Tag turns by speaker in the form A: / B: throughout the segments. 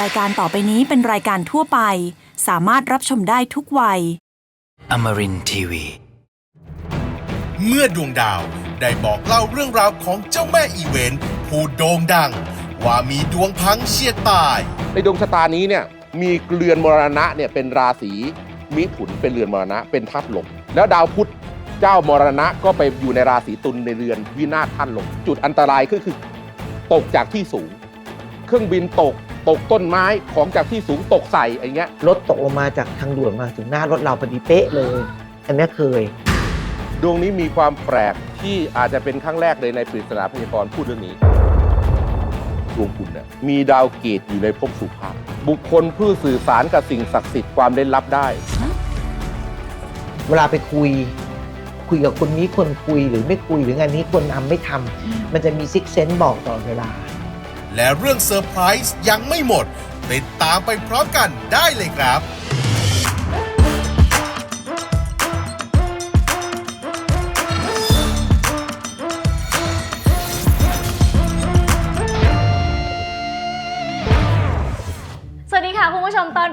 A: รายการต่อไปนี้เป็นรายการทั่วไป สามารถรับชมได้ทุกวัย
B: Amarin Tiwi.
C: เมื่อดวงดาวได้บอกเล่าเรื่องราวของเจ้าแม่อีเวนต์ผู้โด่งดัง ว่ามีดวงพังเฉียดตาย
D: ในดวงชะตานี้เนี่ยมีเรือนมรณะเนี่ยเป็นราศีมิถุนเป็นเรือนมรณะเป็นทัดลมแล้วดาวพุธเจ้ามรณะก็ไปอยู่ในราศีตุลในเรือนวินาศท่านลมจุดอันตรายก็คือ ตกจากที่สูง เครื่องบินตก ตกต้นไม้ของจากที่สูงตกใส่อะไรเงี้ย
E: รถตกลงมาจากทางด่วนมาถึงหน้ารถเราพอดีเป๊ะเลย อันเนี้ยเคย
D: ดวงนี้มีความแปลกที่อาจจะเป็นครั้งแรกเลยในปริศนาพยากรณ์พูดเรื่องนี้ดวงคุณเนี่ยมีดาวเกตอยู่ในภพสุภาพบุคคลผู้สื่อสารกับสิ่งศักดิ์สิทธิ์ความเล่นลับได้
E: เวลาไปคุย คุยกับคนนี้คนคุยหรือไม่คุยหรืองานนี้ควรทำไม่ทำมันจะมีซิกเซนบอกตลอดเวลา
C: และเรื่องเซอร์ไพรส์ยังไม่หมด ติดตามไปพร้อมกันได้เลยครับ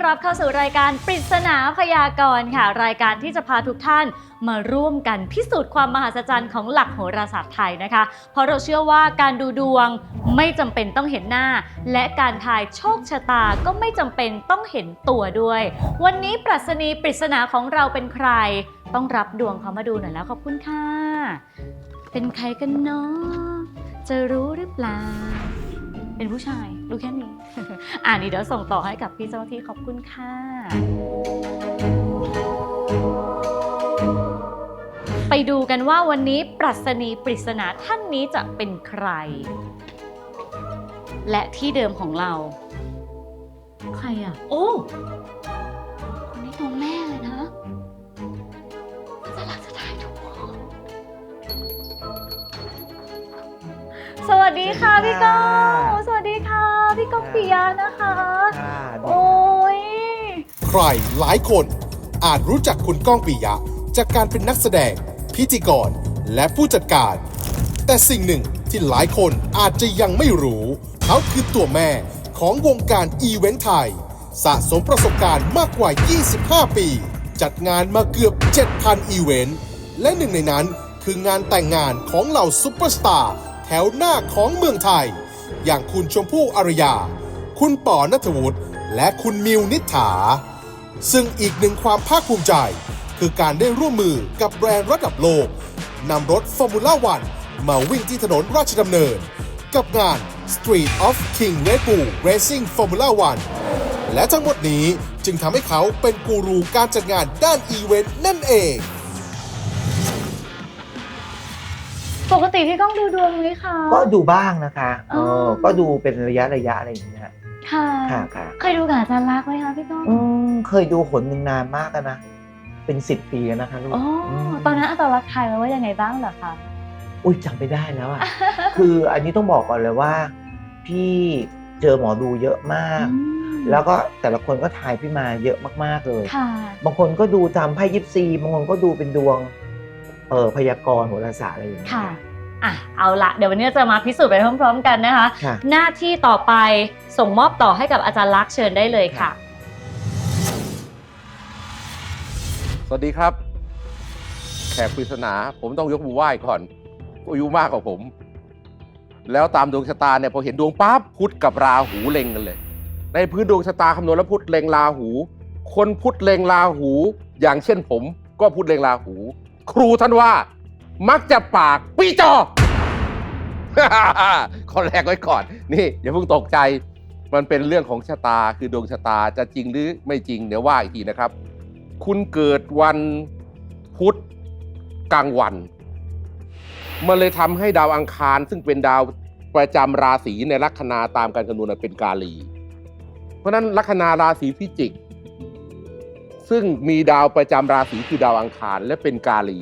F: รับเข้าสู่รายการปริศนาพยากรณ์ค่ะ รายการที่จะพาทุกท่านมาร่วมกันพิสูจน์ความมหัศจรรย์ของหลักโหราศาสตร์ไทยนะคะ เพราะเราเชื่อว่าการดูดวงไม่จำเป็นต้องเห็นหน้า และการทายโชคชะตาก็ไม่จำเป็นต้องเห็นตัวด้วย วันนี้ปรัชนีปริศนาของเราเป็นใคร ต้องรับดวงเขามาดูหน่อยแล้วขอบคุณค่ะ เป็นใครกันเนาะจะรู้หรือเปล่า เป็นผู้ชายรู้แค่นี้ อ่านี่เดี๋ยวส่งต่อให้กับพี่เจ้าที่ขอบคุณค่ะ ไปดูกันว่าวันนี้ปรัชนีปริศนาท่านนี้จะเป็นใคร และที่เดิมของเรา ใครอะ โอ้คนนี้ตัวแม่เลยนะ สวัสดีค่ะพี่ก้องสวัสดีค่ะ พี่ก้องปิยานะคะโอ้ย
C: ใครหลายคนอาจรู้จักคุณก้องปิยะ จากการเป็นนักแสดง พิธีกร และผู้จัดการ แต่สิ่งหนึ่งที่หลายคนอาจจะยังไม่รู้ เขาคือตัวแม่ของวงการอีเวนต์ไทย สะสมประสบการณ์มากกว่า 25 ปี จัดงานมาเกือบ 7,000 อีเวนต์ และหนึ่งในนั้นคืองานแต่งงานของเหล่าซุปเปอร์สตาร์แถวหน้าของเมืองไทย อย่างคุณชมพู่อารยา คุณป๋อนัทวุฒิและคุณมิวนิษฐา ซึ่งอีกหนึ่งความภาคภูมิใจ คือการได้ร่วมมือกับแบรนด์ระดับโลกนำรถ Formula One มาวิ่งที่ถนนราชดำเนิน กับงาน Street of King Red Bull Racing Formula One และทั้งหมดนี้จึงทำให้เขาเป็นกูรูการจัดงานด้านอีเวนต์นั่นเอง
F: ปกติพี่ก้องดูดวงไหมคะ
E: ก็ดูบ้างนะคะเอ
F: อ๋
E: อ
F: อ
E: ก็ดูเป็นระยะระยะอะไรอย่างเงี้ย
F: ค่ะ
E: ค่ะค่ะ
F: เคยดูกับอาจารย์รักษณ์ไหมคะพี่ก้อง
E: อืมเคยดูหนหนึ่งนานมากแล้วนะ เป็นสิบปีแล้วนะคะลูก
F: อ๋ออ
E: ม
F: ตอนนั้นอาจารย์รักษณ์ทายไว้ว่ายังไงบ้างเหรอคะ
E: อุ้ยจำไม่ได้แล้วอะคืออันนี้ต้องบอกก่อนเลยว่า พี่เจอหมอดูเยอะมาก
F: อืม
E: แล้วก็แต่ละคนก็ทายพี่มาเยอะมากๆเลย
F: ค่ะ
E: บางคนก็ดูตามไพ่ยิปซี บางคนก็ดูเป็นดวง เออพยากรณ์โหราศาสตร์อะไรอย่างเงี้ย
F: ค่ะอะเอาละเดี๋ยววันนี้จะมาพิสูจน์ไปพร้อม ๆ กันนะคะ
E: ค่ะ
F: หน้าที่ต่อไปส่งมอบต่อให้กับอาจารย์ลักษณ์เชิญได้เลยค่ะ
D: สวัสดีครับ แขกปริศนา ผมต้องยกมือไหว้ก่อนอายุมากกว่าผม แล้วตามดวงชะตาเนี่ยพอเห็นดวงปั๊บพุธกับราหูเล็งกันเลย ในพื้นดวงชะตาคำนวณแล้วพุธเล็งราหู คนพุธเล็งราหู อย่างเช่นผม ก็พุธเล็งราหู ครูท่านว่า มักจะปากปีจอ ข้อแรกไว้ก่อน นี่อย่าเพิ่งตกใจ มันเป็นเรื่องของชะตาคือดวงชะตาจะจริงหรือไม่จริงเดี๋ยวว่าอีกทีนะครับ คุณเกิดวันพุธกลางวัน มันเลยทำให้ดาวอังคารซึ่งเป็นดาวประจำราศีในลัคนาตามการคำนวณนเป็นกาลี เพราะฉะนั้นลัคนาราศีพิจิก ซึ่งมีดาวประจำราศีคือดาวอังคารและเป็นกาลี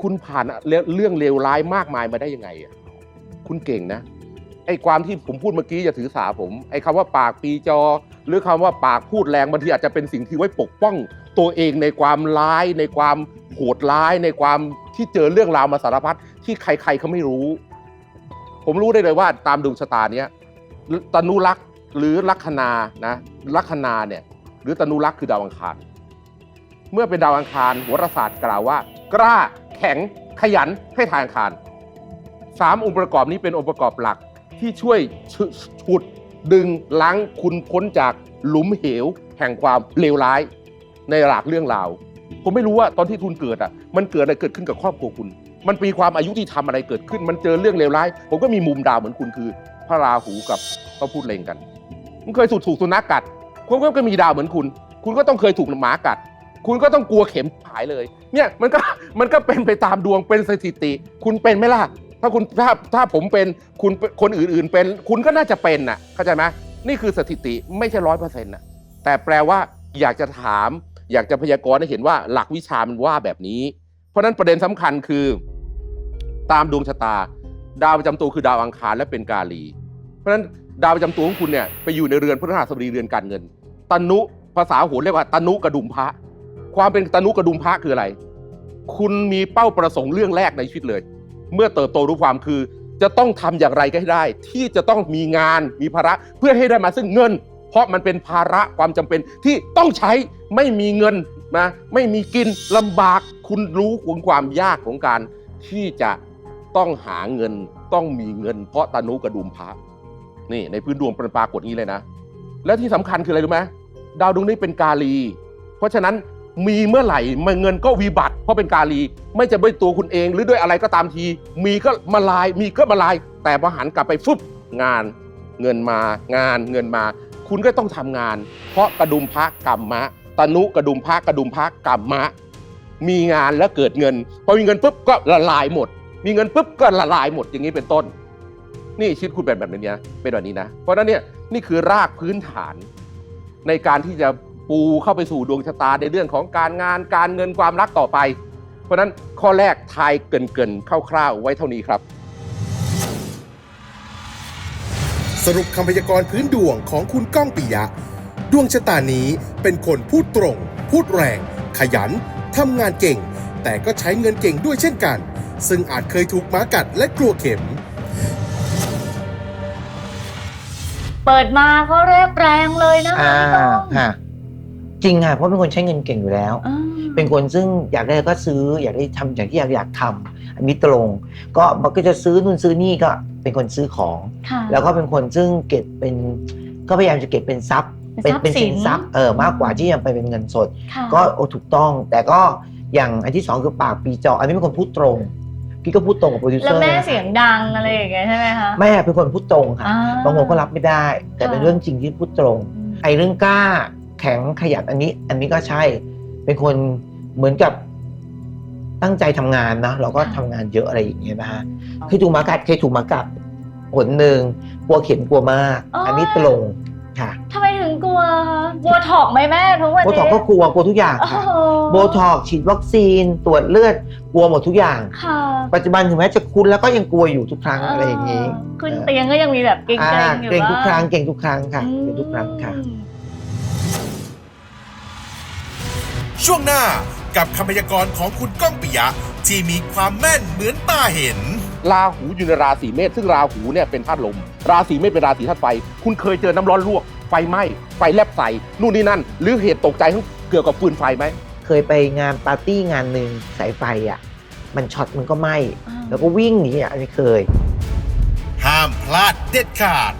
D: คุณผ่านเรื่องเลวร้ายมากมายมาได้ยังไงอะคุณเก่งนะ ไอ้ความที่ผมพูดเมื่อกี้อย่าถือสาผม ไอ้คำว่าปากปีจอ หรือคำว่าปากพูดแรงบางทีอาจจะเป็นสิ่งที่ไว้ปกป้องตัวเองในความร้าย ในความโหดร้าย ในความที่เจอเรื่องราวมาสารพัดที่ใครๆเขาไม่รู้ ผมรู้ได้เลยว่าตามดวงชะตาเนี้ยตนุรักษ์หรือลัคนานะลัคนาเนี่ย หรือตนุลักษ์คือดาวอังคาร เมื่อเป็นดาวอังคารโหราศาสตร์กล่าวว่า กล้าแข็งขยันให้ทายอังคารสามองค์ประกอบนี้เป็นองค์ประกอบหลักที่ช่วยฉุดดึงล้างคุณพ้นจากหลุมเหว แห่งความเลวร้าย ในหลากเรื่องราวผมไม่รู้ว่าตอนที่คุณเกิดอะมันเกิดอะไรเกิดขึ้นกับครอบครัวคุณ มันมีความอายุที่ทำอะไรเกิดขึ้น มันเจอเรื่องเลวร้าย ผมก็มีมุมดาวเหมือนคุณคือ พระราหูกับพระพุธเลงกันคุณเคยถูกถูกสุนัขกัด คุณก็มีดาวเหมือนคุณ คุณก็ต้องเคยถูกหมากัด คุณก็ต้องกลัวเข็มหายเลย เนี่ยมันก็มันก็เป็นไปตามดวงเป็นสถิติ คุณเป็นไหมล่ะ ถ้าคุณถ้าถ้าผมเป็นคุณคนอื่นๆเป็น คุณก็น่าจะเป็นน่ะเข้าใจไหมนี่คือสถิติไม่ใช่ร้อยเปอร์เซ็นต์น่ะแต่แปลว่าอยากจะถาม อยากจะพยากรณ์ให้เห็นว่าหลักวิชามันว่าแบบนี้ เพราะนั้นประเด็นสำคัญคือ ตามดวงชะตา ดาวประจำตัวคือดาวอังคารและเป็นกาลี เพราะฉะนั้น ดาวประจำตัวของคุณเนี่ยไปอยู่ในเรือนพฤหัสบดีเรือนการเงินตนุภาษาโหรเรียกว่าตนุกระดุมพระความเป็นตนุกระดุมพระคืออะไร คุณมีเป้าประสงค์เรื่องแรกในชีวิตเลย เมื่อเติบโตรู้ความคือ จะต้องทำอย่างไรก็ให้ได้ ที่จะต้องมีงานมีภาระเพื่อให้ได้มาซึ่งเงิน เพราะมันเป็นภาระความจำเป็นที่ต้องใช้ไม่มีเงินนะไม่มีกินลำบากคุณรู้ถึงความยากของการที่จะต้องหาเงินต้องมีเงิน เพราะตนุกระดุมพระ นี่ในพื้นดวงเป็นปรากฏนี้เลยนะ และที่สำคัญคืออะไรรู้ไหมดาวดวงนี้เป็นกาลี เพราะฉะนั้นมีเมื่อไหร่มเงินก็วิบัติ เพราะเป็นกาลี ไม่จะด้วยตัวคุณเองหรือด้วยอะไรก็ตามที มีก็มาลาย มีก็มาลาย แต่พอหันกลับไปฟึบงาน เงินมางานเงินมา คุณก็ต้องทำงาน เพราะกระดุมพระกรรมะตนุกระดุมพระกระดุมพระกรรมะ มีงานแล้วเกิดเงิน พอมีเงินปุ๊บก็ละลายหมด มีเงินปุ๊บก็ละลายหมดอย่างนี้เป็นต้น นี่ชีวิตคุณเป็นแบบนี้นะเป็นแบบนี้นะ เพราะนั้นเนี่ยนี่คือรากพื้นฐาน ในการที่จะปูเข้าไปสู่ดวงชะตาในเรื่องของการงานการเงินความรักต่อไป เพราะนั้นข้อแรกทายเกินเกินๆคร่าวๆไว้เท่านี้ครับ
C: สรุปคำพยากรณ์พื้นดวงของคุณก้องปิยะ ดวงชะตานี้เป็นคนพูดตรง พูดแรง ขยันทำงานเก่ง แต่ก็ใช้เงินเก่งด้วยเช่นกัน ซึ่งอาจเคยถูกหมากัดและกลัวเข็ม
F: เปิดมาก็เรียบแรงเลยนะคะ
E: อ่า
F: พี่ก้อง
E: ค่ะ จริงค่ะเพราะเป็นคนใช้เงินเก่งอยู่แล้ว
F: อ่า
E: เป็นคนซึ่งอยากได้ก็ซื้ออยากได้ทำอย่างที่อยากอยากทำอันนี้ตรง ก็มันก็จะซื้อนู่นซื้อนี่ก็เป็นคนซื้อของ
F: ค่ะ
E: แล้วก็เป็นคนซึ่งเก็บเป็นก็พยายามจะเก็บเป็นทรัพย์
F: เป็นทรัพย์
E: เป็น
F: สิ
E: สิ
F: น
E: นทรัพย์เออมากกว่าที่จะไปเป็นเงินสด
F: ค่ะ
E: ก็โอถูกต้อง แต่ก็อย่างอันที่สองคือปากปีจออันนี้เป็นคนพูดตรง พี่ก็พูดตรงกับโปรดิวเซ
F: แล้
E: อ
F: ว
E: ร์
F: แม่
E: นะคะ
F: เสียงดังอะไรอย่างเงี้ยใช่ไหมคะ
E: แม่เป็นคนพูดตรงค่ะ
F: อ่
E: บางคนก็รับไม่ได้ แต่เป็น
F: ค่ะ
E: เรื่องจริงที่พูดตรง ไอ้เรื่องกล้าแข็งขยันอันนี้ อันนี้ก็ใช่ เป็นคนเหมือนกับตั้งใจทำงานนะเราก็ทำงานเยอะอะไรอย่างเงี้ยนะฮะเคยถูกหมากัดเคยถูกหมากัดหนหนึ่งกลัวเข็มกลัวมาก อันนี้ตรงค่ะ
F: ทำไม ถึงกลัวคะกลัวถอกไหมแม่ทุกวัน
E: โบ
F: นี้
E: ท็อกก็กลัวกลัวทุกอย่าง
F: โอ้
E: ค่ะ
F: โห
E: โบท็อกฉีดวัคซีนตรวจเลือดกลัวหมดทุกอย่าง
F: ค่ะ
E: ปัจจุบันถึงแม้จะคุ้นแล้วก็ยังกลัวอยู่ทุกครั้งอะไรอย่างนี้
F: ขึ้นเตียงก็ยังมีแบบเกรง
E: อ่า
F: ๆอยู่
E: เก่งทุกครั้ง
F: บ้า
E: เก่งทุกครั้งค่ะ
F: อืม
E: เก่งทุกครั้งค่ะ
C: ช่วงหน้ากับคำพยากรณ์ของคุณก้องปิยะที่มีความแม่นเหมือนตาเห็น
D: ราหูอยู่ในราศีเมษซึ่งราหูเนี่ยเป็นธาตุลม ราศีเมษเป็นราศีธาตุไฟ คุณเคยเจอน้ำร้อนลวกไฟไหม้ไฟแลบใส่นู่นนี่นั่น หรือเหตุตกใจทั้งเกี่ยวกับฟืนไฟไหม
E: เคยไปงานปาร์ตี้งานหนึ่งสายไฟอะ มันช็อตมันก็ไหม้
F: อ่า
E: แล้วก็วิ่งหนีอะอันนี้เคย
C: ห้ามพลาดเด็ดขาด